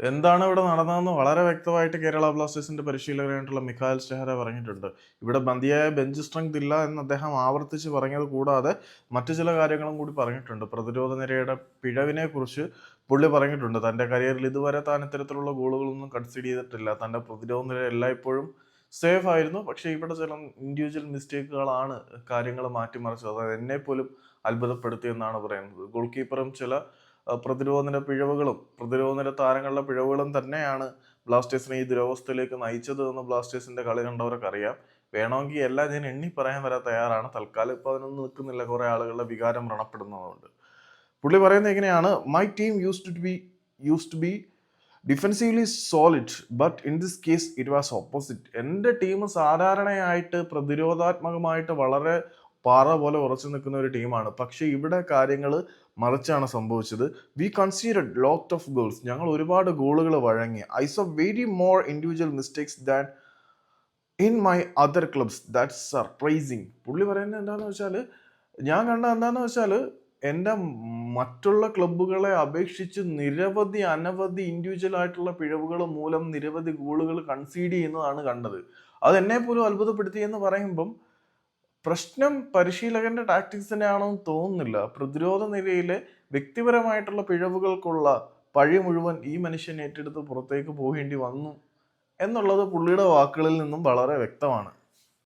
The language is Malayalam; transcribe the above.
എന്താണ് ഇവിടെ നടന്നതെന്ന് വളരെ വ്യക്തമായിട്ട് കേരള ബ്ലാസ്റ്റേഴ്സിന്റെ പരിശീലകനായിട്ടുള്ള മിഖായൽ സ്റ്റെഹറ പറഞ്ഞിട്ടുണ്ട്. ഇവിടെ ബന്ധിയായ ബെഞ്ച് സ്ട്രെങ്ത് ഇല്ല എന്ന് അദ്ദേഹം ആവർത്തിച്ച് പറഞ്ഞത് കൂടാതെ മറ്റു ചില കാര്യങ്ങളും കൂടി പറഞ്ഞിട്ടുണ്ട്. പ്രതിരോധ നിരയുടെ പിഴവിനെ കുറിച്ച് പുള്ളി പറഞ്ഞിട്ടുണ്ട്. തന്റെ കരിയറിൽ ഇതുവരെ താൻ ഇത്തരത്തിലുള്ള ഗോളുകളൊന്നും കൺസിഡ് ചെയ്തിട്ടില്ല. തന്റെ പ്രതിരോധ നിര എല്ലായ്പ്പോഴും സേഫ് ആയിരുന്നു. പക്ഷേ ഇവിടെ ചില ഇൻഡിവിജ്വൽ മിസ്റ്റേക്കുകളാണ് കാര്യങ്ങൾ മാറ്റിമറിച്ചത്. അതായത് എന്നെ പോലും അത്ഭുതപ്പെടുത്തിയെന്നാണ് പറയുന്നത്. ഗോൾ കീപ്പറും ചില പ്രതിരോധന പിഴവുകളും പ്രതിരോധന താരങ്ങളുടെ പിഴവുകളും തന്നെയാണ് ബ്ലാസ്റ്റേഴ്സിനെ ഈ ദുരവസ്ഥയിലേക്ക് നയിച്ചത് എന്ന് ബ്ലാസ്റ്റേഴ്സിന്റെ കളി അറിയാം. വേണമെങ്കിൽ എല്ലാം ഞാൻ എണ്ണി പറയാൻ വരെ തയ്യാറാണ്. തൽക്കാലം ഇപ്പോൾ അതിനൊന്നും നിൽക്കുന്നില്ല. കുറേ ആളുകളുടെ വികാരം വ്രണപ്പെടുന്നതുകൊണ്ട്. പുള്ളി പറയുന്നത് എങ്ങനെയാണ്? My team used to be used to be defensively solid but in this case it was opposite എന്റെ ടീം സാധാരണയായിട്ട് പ്രതിരോധാത്മകമായിട്ട് വളരെ പാറ പോലെ ഉറച്ചു നിൽക്കുന്ന ഒരു ടീമാണ് പക്ഷേ ഇവിടെ കാര്യങ്ങൾ മറിച്ചാണ് സംഭവിച്ചത്. We considered lot of goals ഞങ്ങൾ ഒരുപാട് ഗോളുകൾ വഴങ്ങി. I saw very more individual mistakes than in my other clubs that's surprising പുള്ളി പറയുന്നത് എന്താണെന്ന് വെച്ചാൽ ഞാൻ കണ്ട എന്താണെന്ന് വെച്ചാൽ എന്റെ മറ്റുള്ള ക്ലബ്ബുകളെ അപേക്ഷിച്ച് നിരവധി അനവധി ഇൻഡിവിജ്വൽ ആയിട്ടുള്ള പിഴവുകൾ മൂലം നിരവധി ഗോളുകൾ കൺസീഡ് ചെയ്യുന്നതാണ് കണ്ടത്. അത് എന്നെ പോലും അത്ഭുതപ്പെടുത്തി എന്ന് പറയുമ്പം പ്രശ്നം പരിശീലകന്റെ ടാക്ടിക്സ് തന്നെയാണെന്ന് തോന്നുന്നില്ല. പ്രതിരോധ നിരയിലെ വ്യക്തിപരമായിട്ടുള്ള പിഴവുകൾക്കുള്ള പഴി മുഴുവൻ ഈ മനുഷ്യൻ ഏറ്റെടുത്ത് പുറത്തേക്ക് പോകേണ്ടി വന്നു എന്നുള്ളത് പുള്ളിയുടെ വാക്കുകളിൽ നിന്നും വളരെ വ്യക്തമാണ്.